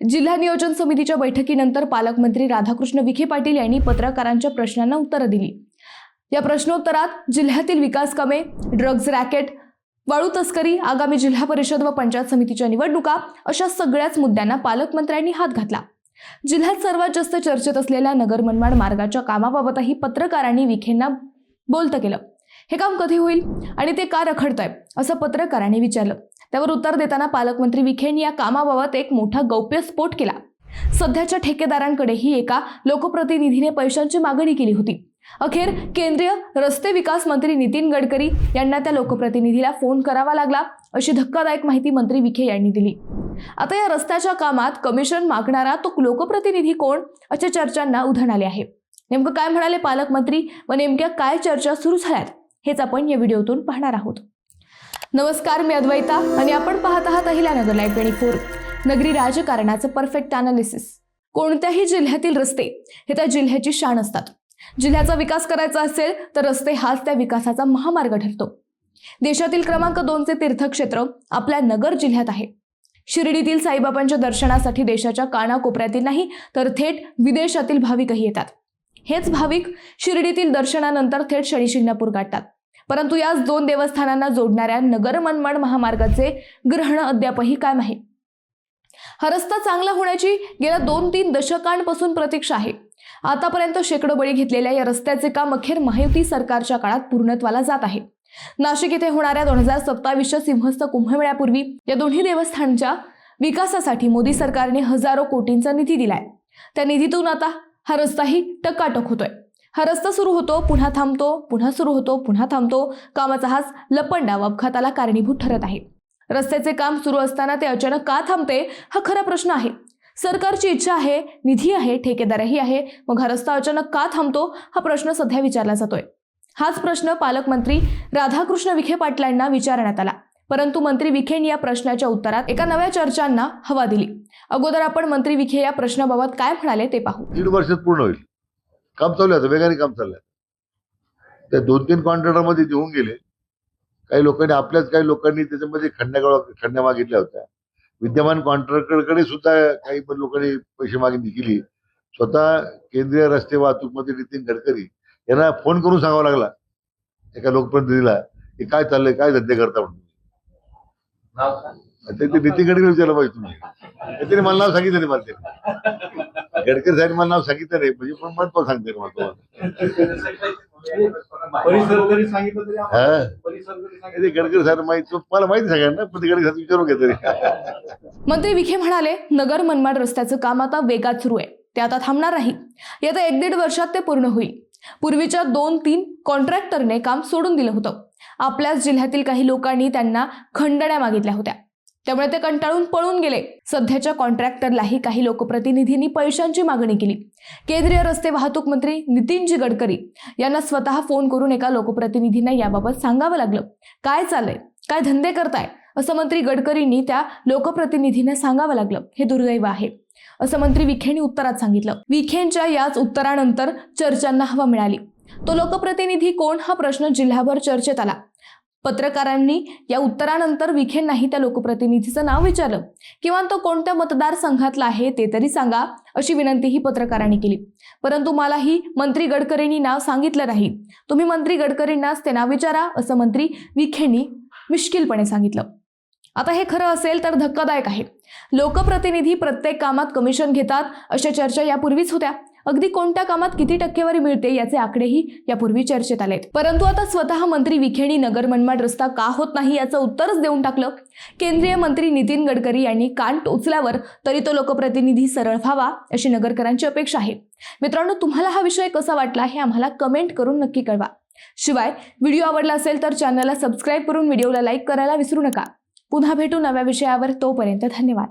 जिल्हा नियोजन समितीच्या बैठकीनंतर पालकमंत्री राधाकृष्ण विखे पाटील यांनी पत्रकारांच्या प्रश्नांना उत्तरं दिली. या प्रश्नोत्तरात जिल्ह्यातील विकास कामे ड्रग्ज रॅकेट वाळू तस्करी आगामी जिल्हा परिषद व पंचायत समितीच्या निवडणुका अशा सगळ्याच मुद्द्यांना पालकमंत्र्यांनी हात घातला. जिल्ह्यात सर्वात जास्त चर्चेत असलेल्या नगर मनमाड मार्गाच्या कामाबाबतही पत्रकारांनी विखेंना बोलतं केलं. हे काम कधी होईल आणि ते का रखडतंय असं पत्रकारांनी विचारलं. त्यावर उत्तर देताना पालकमंत्री विखेंनी या कामाबाबत एक मोठा गौप्यस्फोट केला. सध्याच्या ठेकेदारांकडेही एका लोकप्रतिनिधीने पैशांची मागणी केली होती. अखेर केंद्रीय रस्ते विकास मंत्री नितीन गडकरी यांना त्या लोकप्रतिनिधीला फोन करावा लागला अशी धक्कादायक माहिती मंत्री विखे यांनी दिली. आता या रस्त्याच्या कामात कमिशन मागणारा तो लोकप्रतिनिधी कोण अशा चर्चांना उधाण आले आहे. नेमकं काय म्हणाले पालकमंत्री व नेमक्या काय चर्चा सुरू झाल्यात हेच आपण या व्हिडिओतून पाहणार आहोत. नमस्कार मी अद्वैता आणि आपण पाहत आहात अहिल्यानगर लाईव्ह ट्वेंटी फोर नगरी राजकारणाचं परफेक्ट अनालिसिस कोणत्याही जिल्ह्यातील रस्ते हे त्या जिल्ह्याची शान असतात. जिल्ह्याचा विकास करायचा असेल तर रस्ते हाच त्या विकासाचा महामार्ग ठरतो. देशातील क्रमांक दोनचे तीर्थक्षेत्र आपल्या नगर जिल्ह्यात आहे. शिर्डीतील साईबाबांच्या दर्शनासाठी देशाच्या कानाकोपऱ्यातील नाही तर थेट विदेशातील भाविकही येतात. हेच भाविक शिर्डीतील दर्शनानंतर थेट शनिशिंगणापूर गाठतात परंतु याच दोन देवस्थानांना जोडणाऱ्या नगर मनमाड महामार्गाचे ग्रहण अद्यापही कायम आहे. हा रस्ता चांगला होण्याची गेल्या दोन तीन दशकांपासून प्रतीक्षा आहे. आतापर्यंत शेकडो बळी घेतलेल्या या रस्त्याचे काम अखेर महायुती सरकारच्या काळात पूर्णत्वाला जात आहे. नाशिक येथे होणाऱ्या दोन हजार सत्तावीसच्या सिंहस्थ कुंभमेळ्यापूर्वी या दोन्ही देवस्थानच्या विकासासाठी मोदी सरकारने हजारो कोटींचा निधी दिलाय. त्या निधीतून आता हा रस्ताही टकाटक होतोय. हा रस्ता सुरू होतो पुन्हा थांबतो पुन्हा सुरू होतो पुन्हा थांबतो. कामाचा हाच लपंडाव अपघाताला कारणीभूत ठरत आहे. रस्त्याचे काम सुरू असताना ते अचानक का थांबते हा खरा प्रश्न आहे. सरकारची इच्छा आहे निधी आहे ठेकेदारही आहे. मग हा रस्ता अचानक का थांबतो हा प्रश्न सध्या विचारला जातोय. हाच प्रश्न पालकमंत्री राधाकृष्ण विखे पाटलांना विचारण्यात आला. परंतु मंत्री विखेंनी या प्रश्नाच्या उत्तरात एका नव्या चर्चांना हवा दिली. अगोदर आपण मंत्री विखे या प्रश्नाबाबत काय म्हणाले ते पाहू. दीड वर्षात पूर्ण होईल. काम चालू आहे आता वेगाने काम चाललंय त्या दोन तीन कॉन्ट्रॅक्टरमध्ये देऊन गेले. काही लोकांनी आपल्याच काही लोकांनी त्याच्यामध्ये खंड्या खंड्या मागितल्या होत्या. विद्यमान कॉन्ट्रॅक्टरकडे सुद्धा काही पण लोकांनी पैसे मागणी केली. स्वतः केंद्रीय रस्ते वाहतूक मंत्री नितीन गडकरी यांना फोन करून सांगावा लागला एका लोकप्रतिनिधीला की काय चाललंय काय धंदे करता म्हणून? ते नितीन गडकरी विचारलं पाहिजे तुम्ही त्याने मला नाव सांगितलं नाही मला ते. गडकरी साहेब मला नाव सांगितलं नाही. म्हणजे पण मन पण सांगते मला तुम्हाला परिसर जरी सांगितलं तरी हा. आपण परिसर जरी सांगितलं. ते गडकरी साहेब माहिती मला माहिती सगळ्यांना पण ते गडकरी साहेब विचारून घे तरी. मंत्री विखे म्हणाले नगर मनमाड रस्त्याचं काम आता वेगात सुरू आहे. ते आता थांबणार नाही. येत्या एक दीड वर्षात ते पूर्ण होईल. पूर्वीच्या दोन तीन कॉन्ट्रॅक्टरने काम सोडून दिलं होतं. आपल्याच जिल्ह्यातील काही लोकांनी त्यांना खंडण्या मागितल्या होत्या. त्यामुळे ते कंटाळून पळून गेले. सध्याच्या कॉन्ट्रॅक्टरलाही काही लोकप्रतिनिधींनी पैशांची मागणी केली. केंद्रीय रस्ते वाहतूक मंत्री नितीनजी गडकरी यांना स्वतः फोन करून एका लोकप्रतिनिधींना याबाबत सांगावं लागलं. काय चाललंय? काय धंदे करताय? असं मंत्री गडकरींनी त्या लोकप्रतिनिधींना सांगावं लागलं. हे दुर्दैव आहे. असं मंत्री विखेंनी उत्तरात सांगितलं. विखेंच्या याच उत्तरानंतर चर्चांना हवा मिळाली. तो लोकप्रतिनिधी कोण? हा प्रश्न जिल्हाभर चर्चेत आला. पत्रकारांनी या उत्तरानंतर विखेंनाही त्या लोकप्रतिनिधीचं नाव विचारलं. किंवा तो कोणत्या मतदारसंघातला आहे ते तरी सांगा अशी विनंतीही पत्रकारांनी केली. परंतु मलाही मंत्री गडकरींनी नाव सांगितलं नाही. तुम्ही मंत्री गडकरींनाच ते नाव विचारा असं मंत्री विखेंनी मिश्किलपणे सांगितलं. आता हे खरं असेल तर धक्कादायक आहे. लोकप्रतिनिधी प्रत्येक कामात कमिशन घेतात अशा चर्चा यापूर्वीच होत्या. अगदी कोणत्या कामात किती टक्केवारी मिळते याचे आकडेही यापूर्वी चर्चेत आलेत. परंतु आता स्वतः मंत्री विखेणी नगर मनमाड रस्ता का होत नाही याचं उत्तरच देऊन टाकलं. केंद्रीय मंत्री नितीन गडकरी यांनी कान टोचल्यावर तरी तो लोकप्रतिनिधी सरळ व्हावा अशी नगरकरांची अपेक्षा आहे. मित्रांनो तुम्हाला हा विषय कसा वाटला हे आम्हाला कमेंट करून नक्की कळवा. शिवाय व्हिडिओ आवडला असेल तर चॅनलला सबस्क्राईब करून व्हिडिओला लाईक करायला विसरू नका. पुन्हा भेटू नव्या विषयावर तोपर्यंत धन्यवाद.